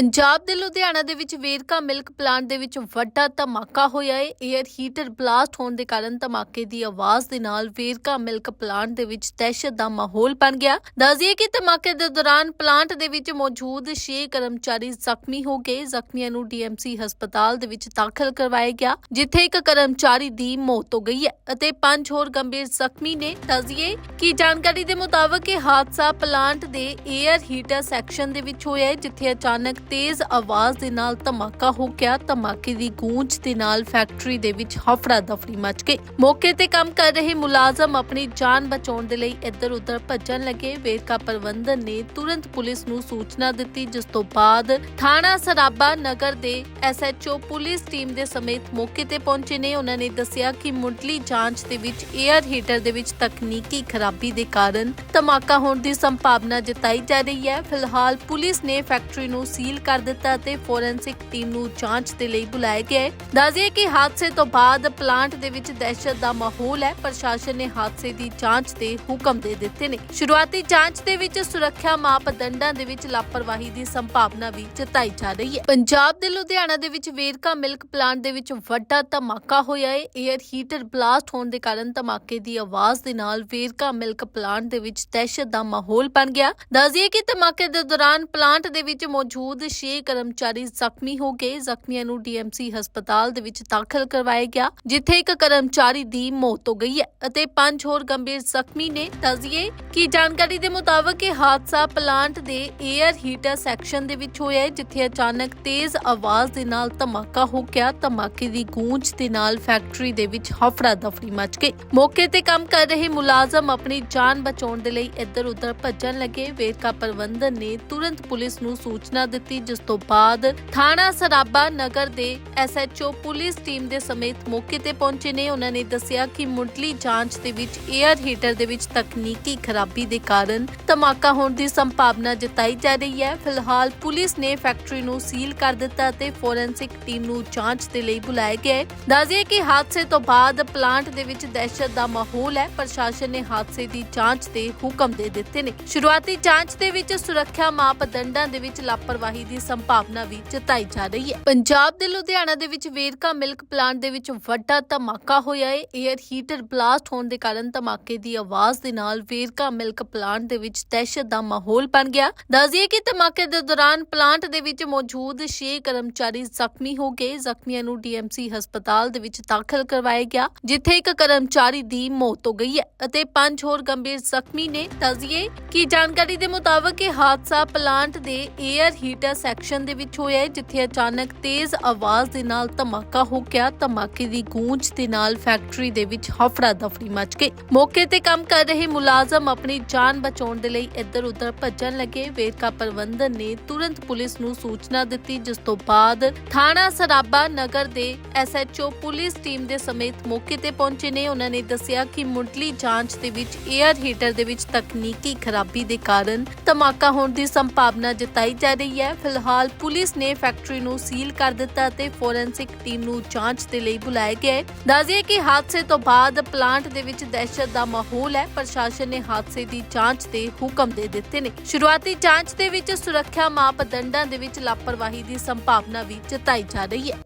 ਪੰਜਾਬ ਦੇ ਲੁਧਿਆਣਾ ਦੇ ਵਿੱਚ ਵੇਰਕਾ ਮਿਲਕ ਪਲਾਂਟ ਦੇ ਵਿੱਚ ਵੱਡਾ ਧਮਾਕਾ ਹੋਇਆ ਹੈ। 에ਅਰ ਹੀਟਰ ਬਲਾਸਟ ਹੋਣ ਦੇ ਕਾਰਨ ਧਮਾਕੇ ਦੀ ਆਵਾਜ਼ ਦੇ ਨਾਲ ਵੇਰਕਾ ਮਿਲਕ ਪਲਾਂਟ ਦੇ ਵਿੱਚ ਦਹਿਸ਼ਤ ਦਾ ਮਾਹੌਲ ਬਣ ਗਿਆ। ਦੱਸਦੀਏ ਕਿ ਧਮਾਕੇ ਦੇ ਦੌਰਾਨ ਪਲਾਂਟ ਦੇ ਵਿੱਚ ਮੌਜੂਦ 6 ਕਰਮਚਾਰੀ ਜ਼ਖਮੀ ਹੋ ਗਏ। ਜ਼ਖਮੀਆਂ ਨੂੰ ਡੀਐਮਸੀ ਹਸਪਤਾਲ ਦੇ ਵਿੱਚ ਦਾਖਲ ਕਰਵਾਇਆ ਗਿਆ, ਜਿੱਥੇ ਇੱਕ ਕਰਮਚਾਰੀ ਦੀ ਮੌਤ ਹੋ ਗਈ ਹੈ ਅਤੇ ਪੰਜ ਹੋਰ ਗੰਭੀਰ ਜ਼ਖਮੀ ਨੇ। ਦੱਸਦੀਏ ਕਿ ਜਾਣਕਾਰੀ ਦੇ ਮੁਤਾਬਕ ਇਹ ਹਾਦਸਾ ਪਲਾਂਟ ਦੇ 에ਅਰ ਹੀਟਰ ਸੈਕਸ਼ਨ ਦੇ ਵਿੱਚ ਹੋਇਆ ਹੈ, ਜਿੱਥੇ ਅਚਾਨਕ ਤੇਜ਼ ਆਵਾਜ਼ ਦੇ ਨਾਲ ਧਮਾਕਾ ਹੋ ਗਿਆ। ਧਮਾਕੇ ਦੀ ਗੂੰਜ ਦੇ ਨਾਲ ਫੈਕਟਰੀ ਦੇ ਵਿੱਚ ਹਫੜਾ ਦਫੜੀ ਮਚ ਗਈ। ਮੌਕੇ ਤੇ ਕੰਮ ਕਰ ਰਹੇ ਮੁਲਾਜ਼ਮ ਆਪਣੀ ਜਾਨ ਬਚਾਉਣ ਦੇ ਲਈ ਇੱਧਰ ਉੱਧਰ ਭੱਜਣ ਲੱਗੇ। ਵੇਰਕਾ ਪ੍ਰਬੰਧਨ ਨੇ ਤੁਰੰਤ ਪੁਲਿਸ ਨੂੰ ਸੂਚਨਾ ਦਿੱਤੀ, ਜਿਸ ਤੋਂ ਬਾਅਦ ਥਾਣਾ ਸਰਾਬਾ ਨਗਰ ਦੇ ਐਸਐਚਓ ਪੁਲਿਸ ਟੀਮ ਦੇ ਸਮੇਤ ਮੌਕੇ ਤੇ ਪਹੁੰਚੇ ਨੇ। ਉਹਨਾਂ ਨੇ ਦੱਸਿਆ ਕਿ ਮੁੱਢਲੀ ਜਾਂਚ ਦੇ ਵਿੱਚ 에ਅਰ ਹੀਟਰ ਦੇ ਵਿੱਚ ਤਕਨੀਕੀ ਖਰਾਬੀ ਦੇ ਕਾਰਨ ਧਮਾਕਾ ਹੋਣ ਦੀ ਸੰਭਾਵਨਾ ਜਤਾਈ ਜਾ ਰਹੀ ਹੈ। ਫਿਲਹਾਲ ਪੁਲਿਸ ਨੇ ਫੈਕਟਰੀ ਨੂੰ ਸੀਲ ਕਰ ਦਿੱਤਾ ਤੇ ਫੋਰੈਂਸਿਕ ਟੀਮ ਨੂੰ ਜਾਂਚ ਦੇ ਲਈ ਬੁਲਾਇਆ ਗਿਆ ਹੈ। ਦੱਸਦੀਏ ਕਿ ਹਾਦਸੇ ਤੋਂ ਬਾਅਦ ਪਲਾਂਟ ਦੇ ਵਿੱਚ ਦਹਿਸ਼ਤ ਦਾ ਮਾਹੌਲ ਹੈ। ਪ੍ਰਸ਼ਾਸਨ ਨੇ ਹਾਦਸੇ ਦੀ ਜਾਂਚ ਦੇ ਹੁਕਮ ਦੇ ਦਿੱਤੇ ਨੇ। ਸ਼ੁਰੂਆਤੀ ਜਾਂਚ ਦੇ ਵਿੱਚ ਸੁਰੱਖਿਆ ਮਾਪਦੰਡਾਂ ਦੇ ਵਿੱਚ ਲਾਪਰਵਾਹੀ ਦੀ ਸੰਭਾਵਨਾ ਵੀ ਜਤਾਈ ਜਾ ਰਹੀ ਹੈ। ਪੰਜਾਬ ਦੇ ਲੁਧਿਆਣਾ ਦੇ ਵਿੱਚ ਵੇਰਕਾ ਮਿਲਕ ਪਲਾਂਟ ਦੇ ਵਿੱਚ ਵੱਡਾ ਧਮਾਕਾ ਹੋਇਆ ਹੈ। 에ਅਰ ਹੀਟਰ ਬਲਾਸਟ ਹੋਣ ਦੇ ਕਾਰਨ ਧਮਾਕੇ ਦੀ ਆਵਾਜ਼ ਦੇ ਨਾਲ ਵੇਰਕਾ ਮਿਲਕ ਪਲਾਂਟ ਦੇ ਵਿੱਚ ਦਹਿਸ਼ਤ ਦਾ ਮਾਹੌਲ ਬਣ ਗਿਆ। ਦੱਸਦੀਏ ਕਿ ਧਮਾਕੇ ਦੇ ਦੌਰਾਨ ਪਲਾਂਟ ਦੇ ਵਿੱਚ ਮੌਜੂਦ 6 ਕਰਮਚਾਰੀ ਜ਼ਖਮੀ ਹੋ ਗਏ। ਜ਼ਖਮੀਆਂ ਨੂੰ ਡੀਐਮਸੀ ਹਸਪਤਾਲ ਦੇ ਵਿੱਚ ਦਾਖਲ ਕਰਵਾਇਆ ਗਿਆ, ਜਿੱਥੇ ਇੱਕ ਕਰਮਚਾਰੀ ਦੀ ਮੌਤ ਹੋ ਗਈ ਹੈ ਅਤੇ ਪੰਜ ਹੋਰ ਗੰਭੀਰ ਜ਼ਖਮੀ ਨੇ। ਦੱਸਦੀਏ ਕੀ ਜਾਣਕਾਰੀ ਦੇ ਮੁਤਾਬਕ ਇਹ ਹਾਦਸਾ ਪਲਾਂਟ ਦੇ 에ਅਰ ਹੀਟਰ ਸੈਕਸ਼ਨ ਦੇ ਵਿੱਚ ਹੋਇਆ ਹੈ, ਜਿੱਥੇ ਅਚਾਨਕ ਤੇਜ਼ ਆਵਾਜ਼ ਦੇ ਨਾਲ ਧਮਾਕਾ ਹੋ ਗਿਆ। ਧਮਾਕੇ ਦੀ ਗੂੰਜ ਦੇ ਨਾਲ ਫੈਕਟਰੀ ਦੇ ਵਿੱਚ ਹਫੜਾ ਦਫੜੀ ਮਚ ਗਈ। ਮੌਕੇ ਤੇ ਕੰਮ ਕਰ ਰਹੇ ਮੁਲਾਜ਼ਮ ਆਪਣੀ ਜਾਨ ਬਚਾਉਣ ਦੇ ਲਈ ਇੱਧਰ ਉੱਧਰ ਭੱਜਣ ਲੱਗੇ। ਵੇਰਕਾ ਪ੍ਰਬੰਧਨ ਨੇ ਤੁਰੰਤ ਪੁਲਿਸ ਨੂੰ ਸੂਚਨਾ ਦਿੱਤੀ, ਜਿਸ ਤੋਂ ਬਾਅਦ ਥਾਣਾ ਸਰਾਬਾ ਨਗਰ ਦੇ ਐਸਐਚਓ ਪੁਲਿਸ ਟੀਮ ਦੇ ਸਮੇਤ ਮੌਕੇ ਤੇ ਪਹੁੰਚੇ ਨੇ। ਉਹਨਾਂ ਨੇ ਦੱਸਿਆ ਕਿ ਮੁੱਢਲੀ ਜਾਂਚ ਦੇ ਵਿੱਚ 에ਅਰ ਹੀਟਰ ਦੇ ਵਿੱਚ ਤਕਨੀਕੀ ਖਰਾਬੀ ਦੇ ਕਾਰਨ ਧਮਾਕਾ ਹੋਣ ਦੀ ਸੰਭਾਵਨਾ ਜਤਾਈ ਜਾ ਰਹੀ ਹੈ। ਫਿਲਹਾਲ ਪੁਲਿਸ ਨੇ ਫੈਕਟਰੀ ਨੂੰ ਸੀਲ ਕਰ ਦਿੱਤਾ ਅਤੇ ਫੋਰੈਂਸਿਕ ਟੀਮ ਨੂੰ ਜਾਂਚ ਦੇ ਲਈ ਬੁਲਾਇਆ ਗਿਆ ਹੈ। ਦੱਸਦੀਏ ਕਿ ਹਾਦਸੇ ਤੋਂ ਬਾਅਦ ਪਲਾਂਟ ਦੇ ਵਿੱਚ ਦਹਿਸ਼ਤ ਦਾ ਮਾਹੌਲ ਹੈ। ਪ੍ਰਸ਼ਾਸਨ ਨੇ ਹਾਦਸੇ ਦੀ ਜਾਂਚ ਦੇ ਹੁਕਮ ਦੇ ਦਿੱਤੇ ਨੇ। ਸ਼ੁਰੂਆਤੀ ਜਾਂਚ ਦੇ ਵਿੱਚ ਸੁਰੱਖਿਆ ਮਾਪਦੰਡਾਂ ਦੇ ਵਿੱਚ ਲਾਪਰਵਾਹੀ ਦੀ ਸੰਭਾਵਨਾ ਵੀ ਜਤਾਈ ਜਾ ਰਹੀ ਹੈ। ਪੰਜਾਬ ਦੇ ਲੁਧਿਆਣਾ ਦੇ ਵਿੱਚ ਵੇਰਕਾ ਮਿਲਕ ਪਲਾਂਟ ਦੇ ਵਿੱਚ ਵੱਡਾ ਧਮਾਕਾ ਹੋਇਆ ਹੈ। 에ਅਰ ਹੀਟਰ ਬਲਾਸਟ ਹੋਣ ਦੇ ਕਾਰਨ ਧਮਾਕੇ ਦੀ ਆਵਾਜ਼ ਦੇ ਨਾਲ ਵੇਰਕਾ ਮਿਲਕ ਪਲਾਂਟ ਦੇ ਵਿੱਚ ਦਹਿਸ਼ਤ ਦਾ ਮਾਹੌਲ ਬਣ ਗਿਆ। ਦੱਸਦੀਏ ਕਿ ਧਮਾਕੇ ਦੇ ਦੌਰਾਨ ਪਲਾਂਟ ਦੇ ਵਿੱਚ ਮੌਜੂਦ 6 ਕਰਮਚਾਰੀ ਜ਼ਖਮੀ ਹੋ ਗਏ। ਜ਼ਖਮੀਆਂ ਨੂੰ ਡੀਐਮਸੀ ਹਸਪਤਾਲ ਦੇ ਵਿੱਚ ਦਾਖਲ ਕਰਵਾਇਆ ਗਿਆ, ਜਿੱਥੇ ਇੱਕ ਕਰਮਚਾਰੀ ਦੀ ਮੌਤ ਹੋ ਗਈ ਹੈ ਅਤੇ ਪੰਜ ਹੋਰ ਗੰਭੀਰ ਜ਼ਖਮੀ ਨੇ। ਦੱਸਦੀਏ ਕਿ ਜਾਣਕਾਰੀ ਦੇ ਮੁਤਾਬਕ ਇਹ ਹਾਦਸਾ ਪਲਾਂਟ ਦੇ 에ਅਰ ਹੀਟਰ ਸੈਕਸ਼ਨ ਦੇ ਵਿੱਚ ਹੋਇਆ ਜਿੱਥੇ ਅਚਾਨਕ ਤੇਜ਼ ਆਵਾਜ਼ ਦੇ ਨਾਲ ਧਮਾਕਾ ਹੋ ਗਿਆ। ਧਮਾਕੇ ਦੀ ਗੂੰਜ ਦੇ ਨਾਲ ਫੈਕਟਰੀ ਦੇ ਵਿੱਚ ਹਫੜਾ ਦਫੜੀ ਮਚ ਗਈ। ਮੌਕੇ ਤੇ ਕੰਮ ਕਰ ਰਹੇ ਮੁਲਾਜ਼ਮ ਆਪਣੀ ਜਾਨ ਬਚਾਉਣ ਦੇ ਲਈ ਇੱਧਰ ਉੱਧਰ ਭੱਜਣ ਲੱਗੇ। ਵੇਰਕਾ ਪ੍ਰਬੰਧਨ ਨੇ ਤੁਰੰਤ ਪੁਲਿਸ ਨੂੰ ਸੂਚਨਾ ਦਿੱਤੀ, ਜਿਸ ਤੋਂ ਬਾਅਦ ਥਾਣਾ ਸਰਾਬਾ ਨਗਰ ਦੇ ਐਸਐਚਓ ਪੁਲਿਸ ਟੀਮ ਦੇ ਸਮੇਤ ਮੌਕੇ ਤੇ ਪਹੁੰਚੇ ਨੇ। ਉਹਨਾਂ ਨੇ ਦੱਸਿਆ ਕਿ ਮੁੱਢਲੀ ਜਾਂਚ ਦੇ ਵਿੱਚ 에ਅਰ ਹੀਟਰ ਦੇ ਵਿੱਚ ਤਕਨੀਕੀ ਖਰਾਬੀ ਦੇ ਕਾਰਨ ਧਮਾਕਾ ਹੋਣ ਦੀ ਸੰਭਾਵਨਾ ਜਤਾਈ ਜਾ ਰਹੀ ਹੈ। ਫਿਲਹਾਲ ਪੁਲਿਸ ਨੇ ਫੈਕਟਰੀ ਨੂੰ ਸੀਲ ਕਰ ਦਿੱਤਾ ਅਤੇ ਫੋਰੈਂਸਿਕ ਟੀਮ ਨੂੰ ਜਾਂਚ ਦੇ ਲਈ ਬੁਲਾਇਆ ਗਿਆ ਹੈ। ਦੱਸਦੀਏ ਕਿ ਹਾਦਸੇ ਤੋਂ ਬਾਅਦ ਪਲਾਂਟ ਦੇ ਵਿੱਚ ਦਹਿਸ਼ਤ ਦਾ ਮਾਹੌਲ ਹੈ। ਪ੍ਰਸ਼ਾਸਨ ਨੇ ਹਾਦਸੇ ਦੀ ਜਾਂਚ ਦੇ ਹੁਕਮ ਦੇ ਦਿੱਤੇ ਨੇ। ਸ਼ੁਰੂਆਤੀ ਜਾਂਚ ਦੇ ਵਿੱਚ ਸੁਰੱਖਿਆ ਮਾਪਦੰਡਾਂ ਦੇ ਵਿੱਚ ਲਾਪਰਵਾਹੀ ਦੀ ਸੰਭਾਵਨਾ ਵੀ ਜਤਾਈ ਜਾ ਰਹੀ ਹੈ।